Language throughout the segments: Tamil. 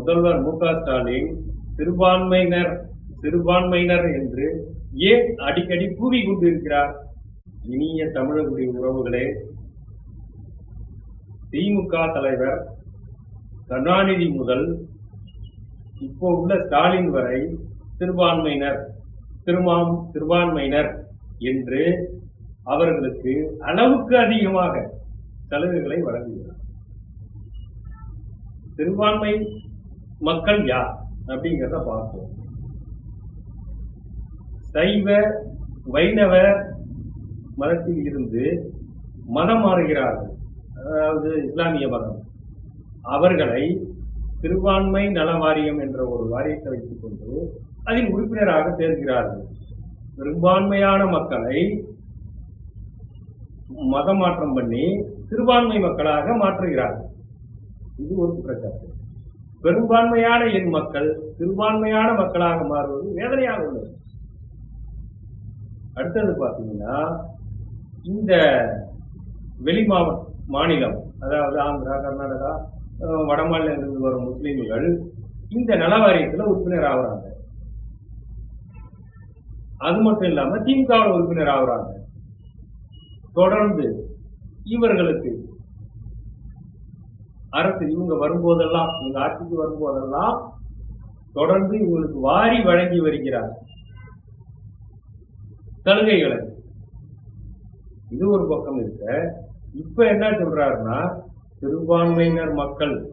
முதல்வர் மு க ஸ்டாலின் சிறுபான்மையினர் சிறுபான்மையினர் என்று ஏன் அடிக்கடி கூவி கொண்டிருக்கிறார்? இனிய தமிழர்களுடைய உறவுகளே திமுக தலைவர் கருணாநிதி முதல் இப்போ உள்ள ஸ்டாலின் வரை சிறுபான்மையினர் திருமாம் சிறுபான்மையினர் என்று அவர்களுக்கு அளவுக்கு அதிகமாக சலுகைகளை வழங்குகிறார். சிறுபான்மை மக்கள் யார் அப்படிங்கிறத பார்ப்போம். சைவ வைணவ மதத்தில் இருந்து மதம் மாறுகிறார்கள். அதாவது இஸ்லாமிய மதம். அவர்களை சிறுபான்மை நல வாரியம் என்ற ஒரு வாரியத்தை வைத்துக் கொண்டு அதில் உறுப்பினராக சேர்கிறார்கள். பெரும்பான்மையான மக்களை மதம் மாற்றம் பண்ணி சிறுபான்மை மக்களாக மாற்றுகிறார்கள். இது ஒரு குற்றச்சாட்டு. பெரும்பான்மையான என் மக்கள் சிறுபான்மையான மக்களாக மாறுவது வேதனையாக உள்ளது. அடுத்தது பார்த்தீங்கன்னா இந்த வெளி மாவட்ட மாநிலம் அதாவது ஆந்திரா கர்நாடகா அஹ் வட வரும் முஸ்லீம்கள் இந்த நலவாரியத்தில் உறுப்பினர் ஆகுறாங்க. அது மட்டும் இல்லாம திமுக உறுப்பினர் ஆகுறாங்க. தொடர்ந்து இவர்களுக்கு அரசு இவங்க வரும்போதெல்லாம் இவங்க ஆட்சிக்கு வரும்போதெல்லாம் தொடர்ந்து இவங்களுக்கு வாரி வழங்கி வருகிறார். சலுகைகளை இது ஒரு பக்கம் இருக்க. இப்ப என்ன சொல்றாருன்னா சிறுபான்மையினர் மக்கள்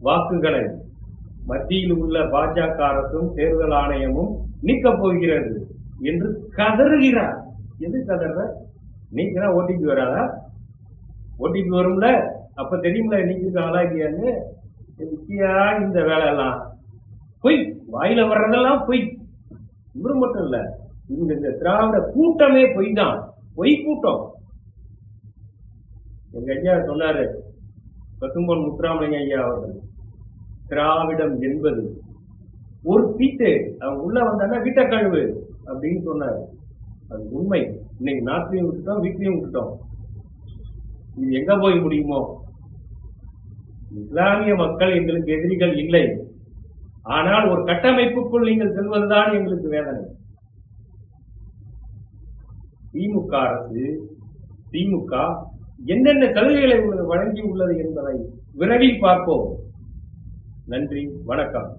வாக்குகளை மத்தியில் உள்ள பாஜக அரசும் தேர்தல் ஆணையமும் நீக்கப் போகிறது என்று கதறுகிறார். எது கதற நீக்கினா ஓடிபி வராதா? ஓடிபி வரும்ல? அப்ப தெரியும்ல நீங்க இல்லையான்னு? நிச்சயா இந்த வேலையெல்லாம்? பொய். வாயில வர்றதெல்லாம் பொய். இவரு மட்டும் இல்ல இவங்க இந்த திராவிட கூட்டமே பொய் தான் பொய் கூட்டம். எங்க ஐயா சொன்னாரு பசும்பொன் முத்துராமலிங்க ஐயா அவர்கள் திராவிடம் என்பது ஒரு சீட்டு அவங்க உள்ள வந்தாங்கன்னா வீட்டை கழுவு அப்படின்னு சொன்னாரு. அது உண்மை. இன்னைக்கு நாட்டிலையும் விட்டுட்டோம் வீட்லையும் விட்டுட்டோம். இது எங்க போய் முடியுமோ? இஸ்லாமிய மக்கள் எங்களுக்கு எதிரிகள் இல்லை. ஆனால் ஒரு கட்டமைப்புக்குள் நீங்கள் செல்வதுதான் எங்களுக்கு வேதனை. திமுக அரசு திமுக என்னென்ன சலுகைகளை உங்களுக்கு வழங்கி உள்ளது என்பதை விரைவில் பார்ப்போம். நன்றி வணக்கம்.